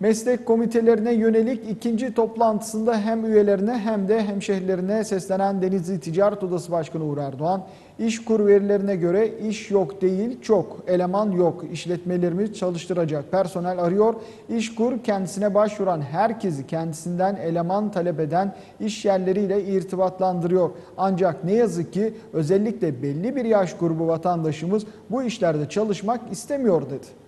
Meslek komitelerine yönelik ikinci toplantısında hem üyelerine hem de hemşehrilerine seslenen Denizli Ticaret Odası Başkanı Uğur Erdoğan, iş kur verilerine göre iş yok değil çok, eleman yok, işletmelerimiz çalıştıracak personel arıyor. İş kur kendisine başvuran herkesi kendisinden eleman talep eden iş yerleriyle irtibatlandırıyor. Ancak ne yazık ki özellikle belli bir yaş grubu vatandaşımız bu işlerde çalışmak istemiyor dedi.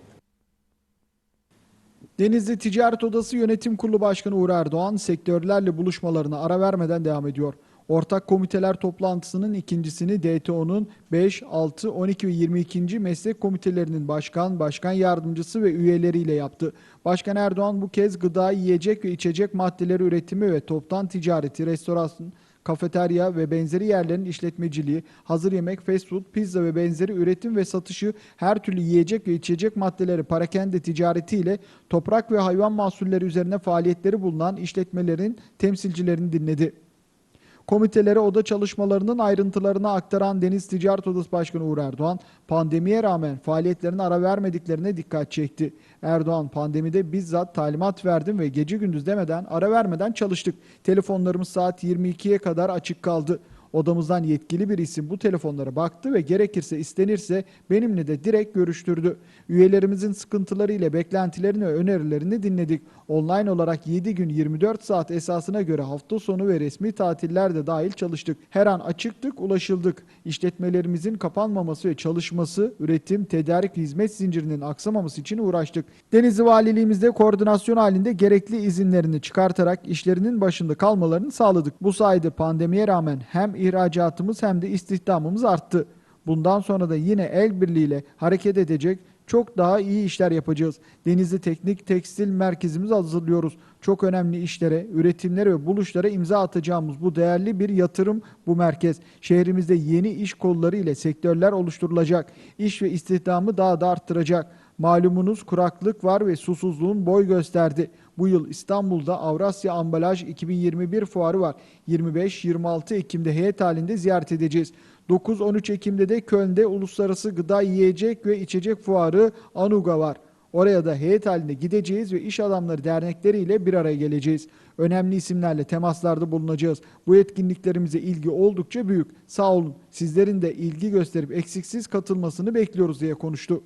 Denizli Ticaret Odası Yönetim Kurulu Başkanı Uğur Erdoğan sektörlerle buluşmalarına ara vermeden devam ediyor. Ortak komiteler toplantısının ikincisini DTO'nun 5, 6, 12 ve 22. meslek komitelerinin başkan, başkan yardımcısı ve üyeleriyle yaptı. Başkan Erdoğan bu kez gıda, yiyecek ve içecek maddeleri üretimi ve toptan ticareti, restorasyon, kafeterya ve benzeri yerlerin işletmeciliği, hazır yemek, fast food, pizza ve benzeri üretim ve satışı, her türlü yiyecek ve içecek maddeleri parakende ticaretiyle toprak ve hayvan mahsulleri üzerine faaliyetleri bulunan işletmelerin temsilcilerini dinledi. Komitelere oda çalışmalarının ayrıntılarını aktaran Deniz Ticaret Odası Başkanı Uğur Erdoğan, pandemiye rağmen faaliyetlerine ara vermediklerine dikkat çekti. Erdoğan, pandemide bizzat talimat verdim ve gece gündüz demeden, ara vermeden çalıştık. Telefonlarımız saat 22'ye kadar açık kaldı. Odamızdan yetkili bir isim bu telefonlara baktı ve gerekirse istenirse benimle de direkt görüştürdü. Üyelerimizin sıkıntıları ile beklentilerini ve önerilerini dinledik. Online olarak 7 gün 24 saat esasına göre hafta sonu ve resmi tatiller de dahil çalıştık. Her an açıktık, ulaşıldık. İşletmelerimizin kapanmaması ve çalışması, üretim, tedarik, hizmet zincirinin aksamaması için uğraştık. Denizli Valiliğimizde koordinasyon halinde gerekli izinlerini çıkartarak işlerinin başında kalmalarını sağladık. Bu sayede pandemiye rağmen hem ihracatımız hem de istihdamımız arttı. Bundan sonra da yine el birliğiyle hareket edecek, çok daha iyi işler yapacağız. Denizli Teknik Tekstil Merkezimizi hazırlıyoruz. Çok önemli işlere, üretimlere ve buluşlara imza atacağımız bu değerli bir yatırım bu merkez. Şehrimizde yeni iş kolları ile sektörler oluşturulacak. İş ve istihdamı daha da arttıracak. Malumunuz kuraklık var ve susuzluğun boy gösterdi. Bu yıl İstanbul'da Avrasya Ambalaj 2021 fuarı var. 25-26 Ekim'de heyet halinde ziyaret edeceğiz. 9-13 Ekim'de de Köln'de Uluslararası Gıda Yiyecek ve İçecek Fuarı Anuga var. Oraya da heyet halinde gideceğiz ve iş adamları dernekleriyle bir araya geleceğiz. Önemli isimlerle temaslarda bulunacağız. Bu etkinliklerimize ilgi oldukça büyük. Sağ olun. Sizlerin de ilgi gösterip eksiksiz katılmasını bekliyoruz diye konuştu.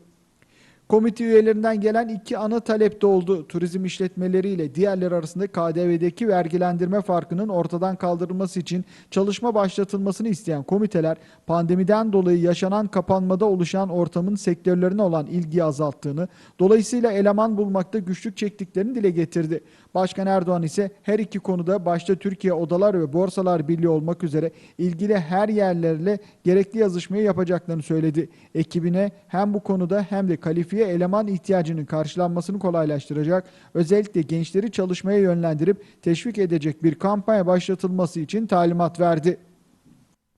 Komite üyelerinden gelen iki ana talep de oldu. Turizm işletmeleriyle diğerleri arasında KDV'deki vergilendirme farkının ortadan kaldırılması için çalışma başlatılmasını isteyen komiteler pandemiden dolayı yaşanan kapanmada oluşan ortamın sektörlerine olan ilgiyi azalttığını, dolayısıyla eleman bulmakta güçlük çektiklerini dile getirdi. Başkan Erdoğan ise her iki konuda başta Türkiye Odalar ve Borsalar Birliği olmak üzere ilgili her yerlerle gerekli yazışmayı yapacaklarını söyledi. Ekibine hem bu konuda hem de kalifiye eleman ihtiyacının karşılanmasını kolaylaştıracak, özellikle gençleri çalışmaya yönlendirip teşvik edecek bir kampanya başlatılması için talimat verdi.